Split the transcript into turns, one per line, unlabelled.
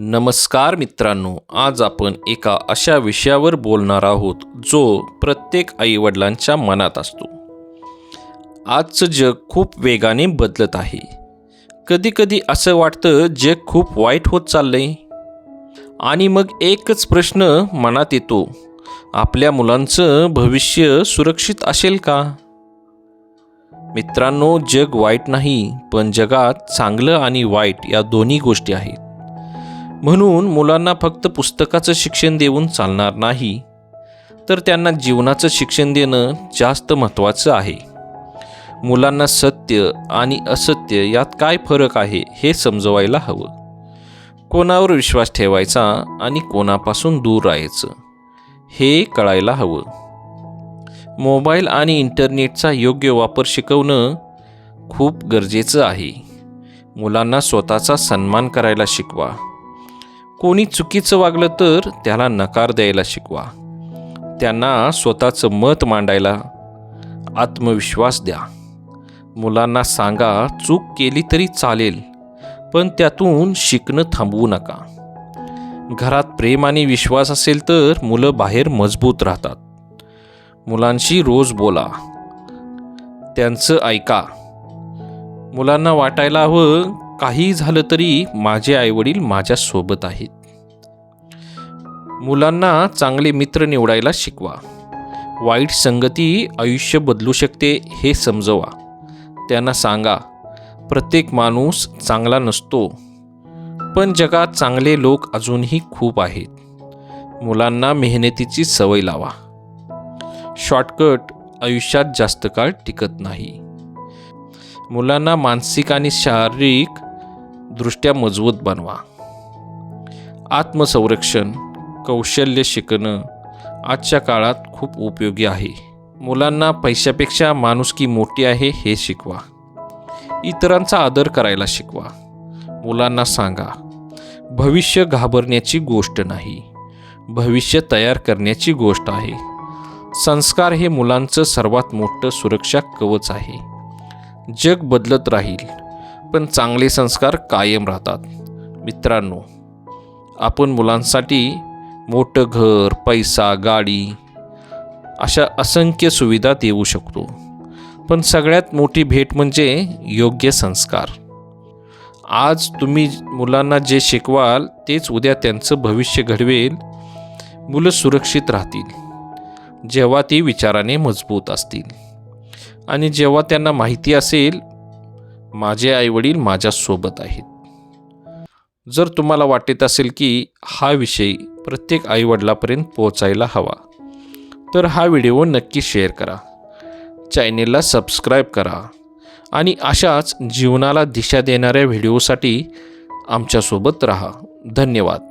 नमस्कार मित्रांनो आज आपण एका अशा विषयावर बोलणार आहोत जो प्रत्येक आईवडिलांच्या मनात असतो. आजचं जग खूप वेगाने बदलत आहे. कधीकधी असं वाटतं जग खूप वाईट होत चाललंय. आणि मग एकच प्रश्न मनात येतो आपल्या मुलांचं भविष्य सुरक्षित असेल का? मित्रांनो जग वाईट नाही पण जगात चांगलं आणि वाईट या दोन्ही गोष्टी आहेत. म्हणून मुलांना फक्त पुस्तकाचं शिक्षण देऊन चालणार नाही तर त्यांना जीवनाचं शिक्षण देणं जास्त महत्त्वाचं आहे. मुलांना सत्य आणि असत्य यात काय फरक आहे हे समजवायला हवं. कोणावर विश्वास ठेवायचा आणि कोणापासून दूर राहायचं हे कळायला हवं. मोबाईल आणि इंटरनेटचा योग्य वापर शिकवणं खूप गरजेचं आहे. मुलांना स्वतःचा सन्मान करायला शिकवा. कोणी चुकीचं वागलं तर त्याला नकार द्यायला शिकवा. त्यांना स्वतःचं मत मांडायला आत्मविश्वास द्या. मुलांना सांगा चूक केली तरी चालेल पण त्यातून शिकणं थांबवू नका. घरात प्रेम आणि विश्वास असेल तर मुलं बाहेर मजबूत राहतात. मुलांशी रोज बोला. त्यांचं ऐका. मुलांना वाटायला हवं काही झालं तरी माझे आईवडील माझ्यासोबत आहेत. मुलांना चांगले मित्र निवडायला शिकवा. वाईट संगती आयुष्य बदलू शकते हे समजवा. त्यांना सांगा प्रत्येक माणूस चांगला नसतो पण जगात चांगले लोक अजूनही खूप आहेत. मुलांना मेहनतीची सवय लावा. शॉर्टकट आयुष्यात जास्त काळ टिकत नाही. मुलांना मानसिक आणि शारीरिक दृष्ट्या मजबूत बनवा. आत्मसंरक्षण कौशल्य शिकणं आजच्या काळात खूप उपयोगी आहे. मुलांना पैशापेक्षा माणुसकी मोठी आहे हे शिकवा. इतरांचा आदर करायला शिकवा. मुलांना सांगा भविष्य घाबरण्याची गोष्ट नाही. भविष्य तयार करण्याची गोष्ट आहे. संस्कार हे मुलांचं सर्वात मोठं सुरक्षा कवच आहे. जग बदलत राहील पण चांगले संस्कार कायम राहतात. मित्रांनो आपण मुलांसाठी मोठं घर पैसा गाडी अशा असंख्य सुविधा देऊ शकतो. पण सगळ्यात मोठी भेट म्हणजे योग्य संस्कार. आज तुम्ही मुलांना जे शिकवाल तेच उद्या त्यांचं भविष्य घडवेल. मुलं सुरक्षित राहतील. जेव्हा ती विचाराने मजबूत असतील. आणि जेव्हा त्यांना माहिती असेल माझे आईवडील माझ्यासोबत आहेत. जर तुम्हाला वाटत असेल की हा विषय प्रत्येक आईवडिलापर्यंत पोहोचायला हवा तर हा व्हिडिओ नक्की शेअर करा. चॅनेलला सबस्क्राईब करा आणि अशाच जीवनाला दिशा देणाऱ्या व्हिडिओसाठी आमच्यासोबत राहा. धन्यवाद.